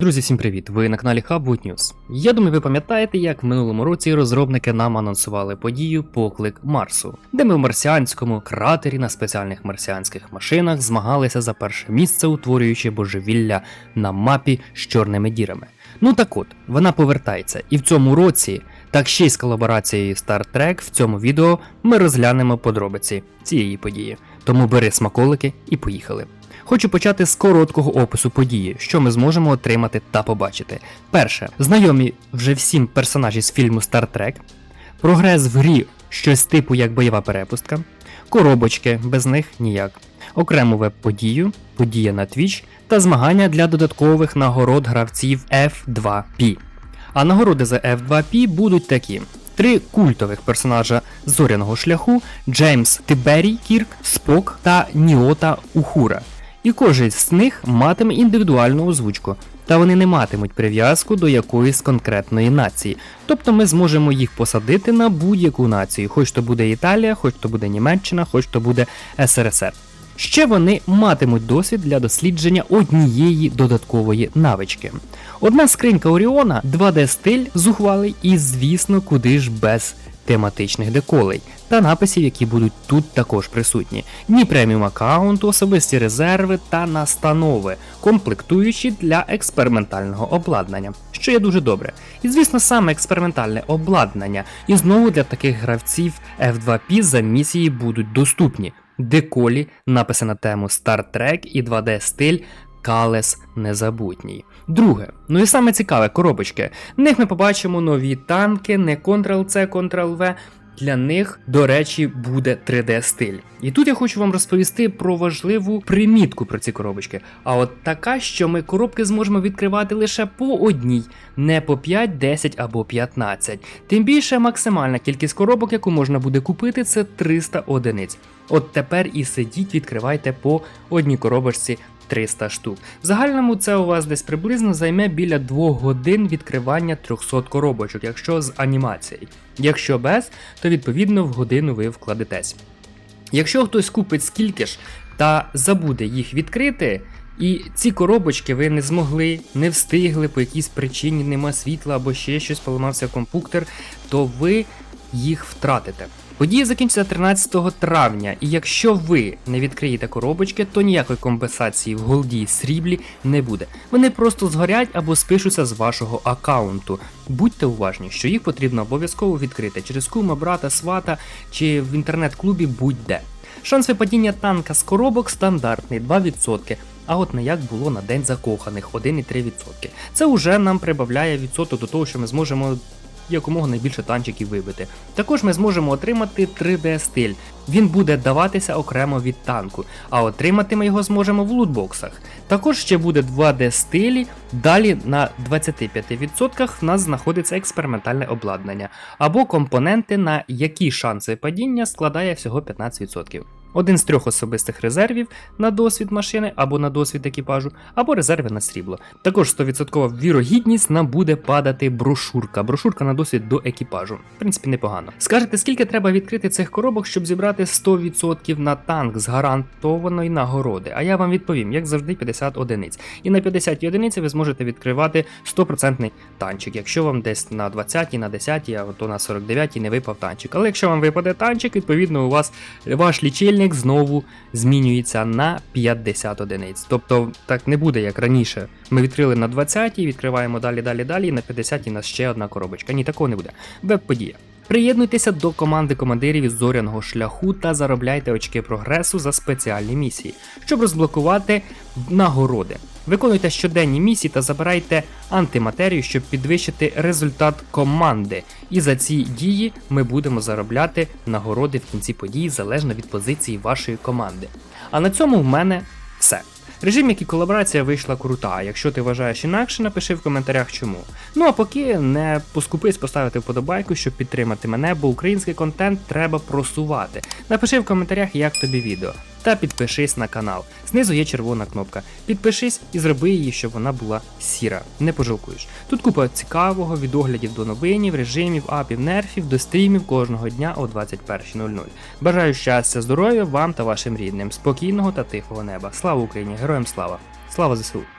Друзі, всім привіт! Ви на каналі Hubwood News. Я думаю, ви пам'ятаєте, як в минулому році розробники нам анонсували подію Поклик Марсу, де ми в марсіанському кратері на спеціальних марсіанських машинах змагалися за перше місце, утворюючи божевілля на мапі з чорними дірами. Ну так от, вона повертається, і в цьому році, так ще й з колаборацією Star Trek, в цьому відео ми розглянемо подробиці цієї події. Тому бери смаколики і поїхали. Хочу почати з короткого опису події, що ми зможемо отримати та побачити. Перше, знайомі вже всім персонажі з фільму Star Trek, прогрес в грі щось типу як бойова перепустка, коробочки, без них ніяк, окрему веб-подію, подія на Twitch та змагання для додаткових нагород гравців F2P. А нагороди за F2P будуть такі. Три культових персонажа зоряного шляху Джеймс Тиберій Кірк, Спок та Ніота Ухура. І кожен з них матиме індивідуальну озвучку, та вони не матимуть прив'язку до якоїсь конкретної нації. Тобто ми зможемо їх посадити на будь-яку націю, хоч то буде Італія, хоч то буде Німеччина, хоч то буде СРСР. Ще вони матимуть досвід для дослідження однієї додаткової навички. Одна скринька Оріона, 2D-стиль зухвалий і, звісно, куди ж без тематичних деколей та написів, які будуть тут також присутні. Ні преміум аккаунту, особисті резерви та настанови, комплектуючі для експериментального обладнання, що є дуже добре. І звісно, саме експериментальне обладнання, і знову для таких гравців F2P за місії будуть доступні. Деколі, написи на тему Star Trek і 2D стиль Калес Незабутній. Друге, ну і саме цікаве коробочки. В них ми побачимо нові танки, не Ctrl-C, Ctrl-V. Для них, до речі, буде 3D-стиль. І тут я хочу вам розповісти про важливу примітку про ці коробочки. А от така, що ми коробки зможемо відкривати лише по одній, не по 5, 10 або 15. Тим більше максимальна кількість коробок, яку можна буде купити, це 300 одиниць. От тепер і сидіть, відкривайте по одній коробочці 300 штук. В загальному це у вас десь приблизно займе біля 2 годин відкривання 300 коробочок, якщо з анімацією. Якщо без, то відповідно в годину ви вкладетесь. Якщо хтось купить скільки ж та забуде їх відкрити, і ці коробочки ви не змогли, не встигли по якійсь причині, нема світла або ще щось поламався комп'ютер, то ви їх втратите. Подія закінчиться 13 травня, і якщо ви не відкриєте коробочки, то ніякої компенсації в голді сріблі не буде. Вони просто згорять або спишуться з вашого аккаунту. Будьте уважні, що їх потрібно обов'язково відкрити через кума, брата, свата чи в інтернет-клубі будь-де. Шанс випадіння танка з коробок стандартний 2%. А от не як було на день закоханих 1,3%. Це вже нам прибавляє відсоток до того, що ми зможемо якомога найбільше танчиків вибити. Також ми зможемо отримати 3D-стиль. Він буде даватися окремо від танку, а отримати ми його зможемо в лутбоксах. Також ще буде 2D-стилі, далі на 25% в нас знаходиться експериментальне обладнання, або компоненти, на які шанси падіння складає всього 15%. Один з трьох особистих резервів на досвід машини або на досвід екіпажу, або резерви на срібло. Також 100% вірогідність нам буде падати брошурка. Брошурка на досвід до екіпажу. В принципі, непогано. Скажете, скільки треба відкрити цих коробок, щоб зібрати 100% на танк з гарантованої нагороди? А я вам відповім, як завжди, 50 одиниць. І на 50 одиниці ви зможете відкривати 100% танчик. Якщо вам десь на 20, на 10, а то на 49 не випав танчик. Але якщо вам випаде танчик, відповідно у вас ваш лічильник знову змінюється на 50 одиниць. Тобто так не буде, як раніше. Ми відкрили на 20, відкриваємо далі, далі, далі, на 50 і нас ще одна коробочка. Ні, такого не буде. Веб-подія. Приєднуйтеся до команди командирів із зоряного шляху та заробляйте очки прогресу за спеціальні місії, щоб розблокувати нагороди. Виконуйте щоденні місії та забирайте антиматерію, щоб підвищити результат команди. І за ці дії ми будемо заробляти нагороди в кінці події залежно від позиції вашої команди. А на цьому в мене все. Режим, як і колаборація вийшла крута. Якщо ти вважаєш інакше, напиши в коментарях чому. Ну а поки не поскупись поставити вподобайку, щоб підтримати мене, бо український контент треба просувати. Напиши в коментарях, як тобі відео. Та підпишись на канал. Знизу є червона кнопка. Підпишись і зроби її, щоб вона була сіра. Не пожалкуєш. Тут купа цікавого від оглядів до новинів, режимів, апів, нерфів, до стрімів кожного дня о 21.00. Бажаю щастя, здоров'я вам та вашим рідним, спокійного та тихого неба. Слава Україні! Героям слава! Слава ЗСУ!